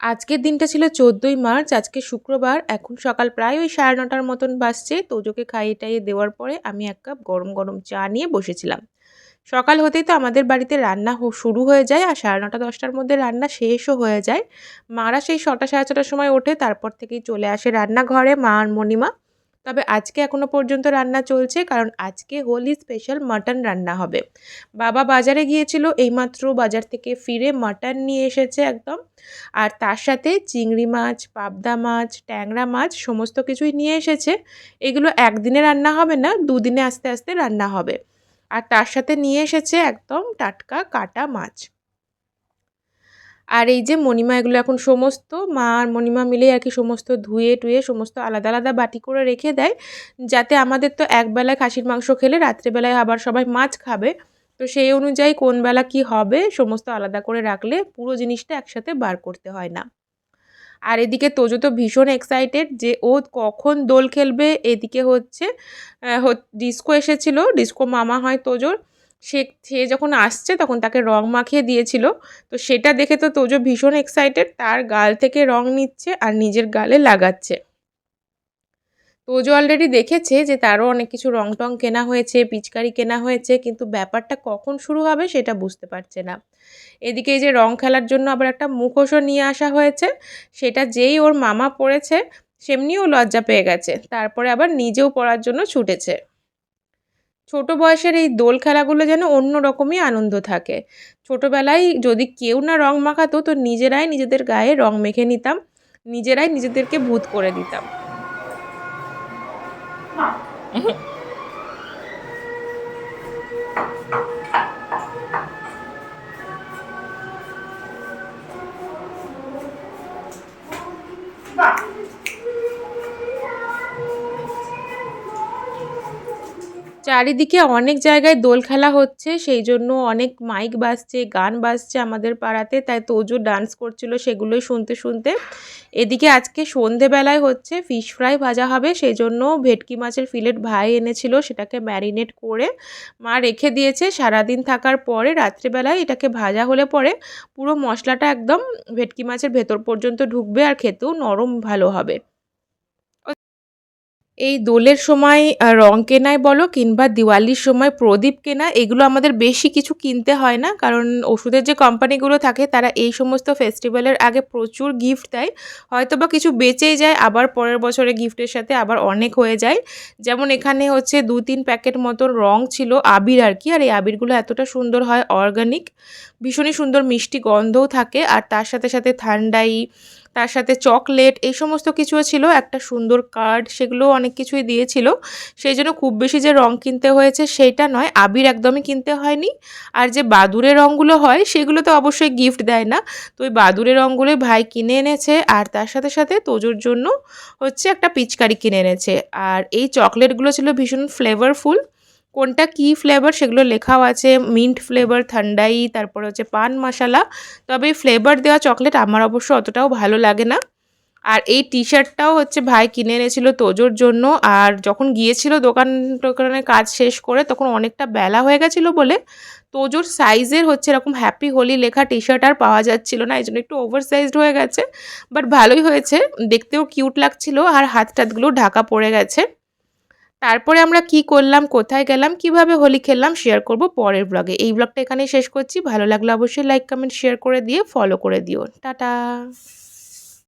আজকের দিনটা ছিল চোদ্দোই মার্চ, আজকে শুক্রবার। এখন সকাল প্রায় ওই সাড়ে নটার মতন বাসছে তোজোকে খাইয়ে টাইয়ে দেওয়ার পরে আমি এক কাপ গরম গরম চা নিয়ে বসেছিলাম। সকাল হতেই তো আমাদের বাড়িতে রান্না শুরু হয়ে যায় আর সাড়ে নটা দশটার মধ্যে রান্না শেষও হয়ে যায়। মারা সেই ছটা সাড়ে ছটার সময় ওঠে, তারপর থেকেই চলে আসে রান্নাঘরে মা আর মণিমা। তবে আজকে এখনও পর্যন্ত রান্না চলছে, কারণ আজকে হোলি স্পেশাল মাটন রান্না হবে। বাবা বাজারে গিয়েছিল, এইমাত্র বাজার থেকে ফিরে মাটন নিয়ে এসেছে একদম। আর তার সাথে চিংড়ি মাছ, পাবদা মাছ, ট্যাংরা মাছ সমস্ত কিছুই নিয়ে এসেছে। এগুলো একদিনে রান্না হবে না, দুদিনে আস্তে আস্তে রান্না হবে। আর তার সাথে নিয়ে এসেছে একদম টাটকা কাটা মাছ। আর এই যে মণিমা, এগুলো এখন সমস্ত মা আর মণিমা মিলে আর কি সমস্ত ধুয়ে টুয়ে সমস্ত আলাদা আলাদা বাটি করে রেখে দেয়, যাতে আমাদের তো একবেলায় খাসির মাংস খেলে রাত্রেবেলায় আবার সবাই মাছ খাবে। তো সেই অনুযায়ী কোন বেলা কি হবে সমস্ত আলাদা করে রাখলে পুরো জিনিসটা একসাথে বার করতে হয় না। আর এদিকে তোজো তো ভীষণ এক্সাইটেড যে ও কখন দোল খেলবে, এদিকে হচ্ছে ডিস্কো এসেছিল, ডিস্কো মামা হয় তোজোর। সে সে যখন আসছে তখন তাকে রং মাখিয়ে দিয়েছিল। তো সেটা দেখে তো তোজো ভীষণ এক্সাইটেড তার গাল থেকে রং নিচ্ছে আর নিজের গালে লাগাচ্ছে। তোজো অলরেডি দেখেছে যে তারও অনেক কিছু রং টং কেনা হয়েছে, পিচকারি কেনা হয়েছে, কিন্তু ব্যাপারটা কখন শুরু হবে সেটা বুঝতে পারছে না। এদিকে এই যে রং খেলার জন্য আবার একটা মুখোশও নিয়ে আসা হয়েছে, সেটা যেই ওর মামা পড়েছে সেমনিও লজ্জা পেয়ে গেছে, তারপরে আবার নিজেও পড়ার জন্য ছুটেছে। ছোট বয়সের এই দোল খেলাগুলো যেন অন্য রকমই আনন্দ থাকে। ছোটোবেলায় যদি কেউ না রং মাখাতো, তো নিজেরাই নিজেদের গায়ে রং মেখে নিতাম, নিজেরাই নিজেদেরকে ভূত করে দিতাম। চারিদিকে অনেক জায়গায় দোল খেলা হচ্ছে, সেই জন্য অনেক মাইক বাজছে, গান বাজছে আমাদের পাড়াতে, তাই তোজো ডান্স করছিল সেগুলোই শুনতে শুনতে। এদিকে আজকে সন্ধেবেলায় হচ্ছে ফিশ ফ্রাই ভাজা হবে, সেই জন্য ভেটকি মাছের ফিলেট ভাই এনেছিল, সেটাকে ম্যারিনেট করে মা রেখে দিয়েছে। সারাদিন থাকার পরে রাত্রিবেলায় এটাকে ভাজা হলে পরে পুরো মশলাটা একদম ভেটকি মাছের ভেতর পর্যন্ত ঢুকবে আর খেতেও নরম ভালো হবে। এই দোলের সময় রং কেনায় বলো কিংবা দিওয়ালির সময় প্রদীপ কেনা, এগুলো আমাদের বেশি কিছু কিনতে হয় না। কারণ ওষুধের যে কোম্পানিগুলো থাকে, তারা এই সমস্ত ফেস্টিভ্যালের আগে প্রচুর গিফট দেয়। হয়তো বা কিছু বেঁচেই যায়, আবার পরের বছরে গিফটের সাথে আবার অনেক হয়ে যায়। যেমন এখানে হচ্ছে দু তিন প্যাকেট মতো রং ছিল আবির আর কি, আর এই আবিরগুলো এতটা সুন্দর হয়, অর্গানিক। ভীষণই সুন্দর মিষ্টি গন্ধও থাকে, আর তার সাথে সাথে ঠান্ডাই তার সাথে চকলেট এই সমস্ত কিছুও ছিল, একটা সুন্দর কার্ড সেগুলো অনেক কিছুই দিয়েছিল। সেই জন্য খুব বেশি যে রং কিনতে হয়েছে সেইটা নয়, আবির একদমই কিনতে হয়নি। আর যে বাদুরের রঙগুলো হয় সেগুলো তো অবশ্যই গিফট দেয় না। তো ওই বাদুরের রঙগুলোই ভাই কিনে এনেছে আর তার সাথে সাথে তোজোর জন্য হচ্ছে একটা পিচকারি কিনে এনেছে। আর এই চকলেটগুলো ছিল ভীষণ ফ্লেভারফুল কোনটা কী ফ্লেভার সেগুলো লেখাও আছে মিন্ট ফ্লেভার ঠান্ডাই তারপর হচ্ছে পান মশালা তবে ফ্লেভার দেওয়া চকলেট আমার অবশ্য অতটাও ভালো লাগে না। আর এই টি শার্টটাও হচ্ছে ভাই কিনে এনেছিল তোজোর জন্য। আর যখন গিয়েছিল দোকান টোকানের কাজ শেষ করে তখন অনেকটা বেলা হয়ে গেছিল বলে তোজোর সাইজের হচ্ছে এরকম হ্যাপি হোলি লেখা টি শার্ট আর পাওয়া যাচ্ছিল না। এই জন্য একটু ওভার সাইজড হয়ে গেছে। বাট ভালোই হয়েছে। দেখতেও কিউট লাগছিল। আর হাত টাতগুলো ঢাকা পড়ে গেছে। তারপরে আমরা কি করলাম, কোথায় গেলাম, কীভাবে হোলি খেললাম শেয়ার করব পরের ব্লগে এই ব্লগটা এখানেই শেষ করছি। ভালো লাগলে অবশ্যই লাইক কমেন্ট শেয়ার করে দিয়ে ফলো করে দিও। টাটা!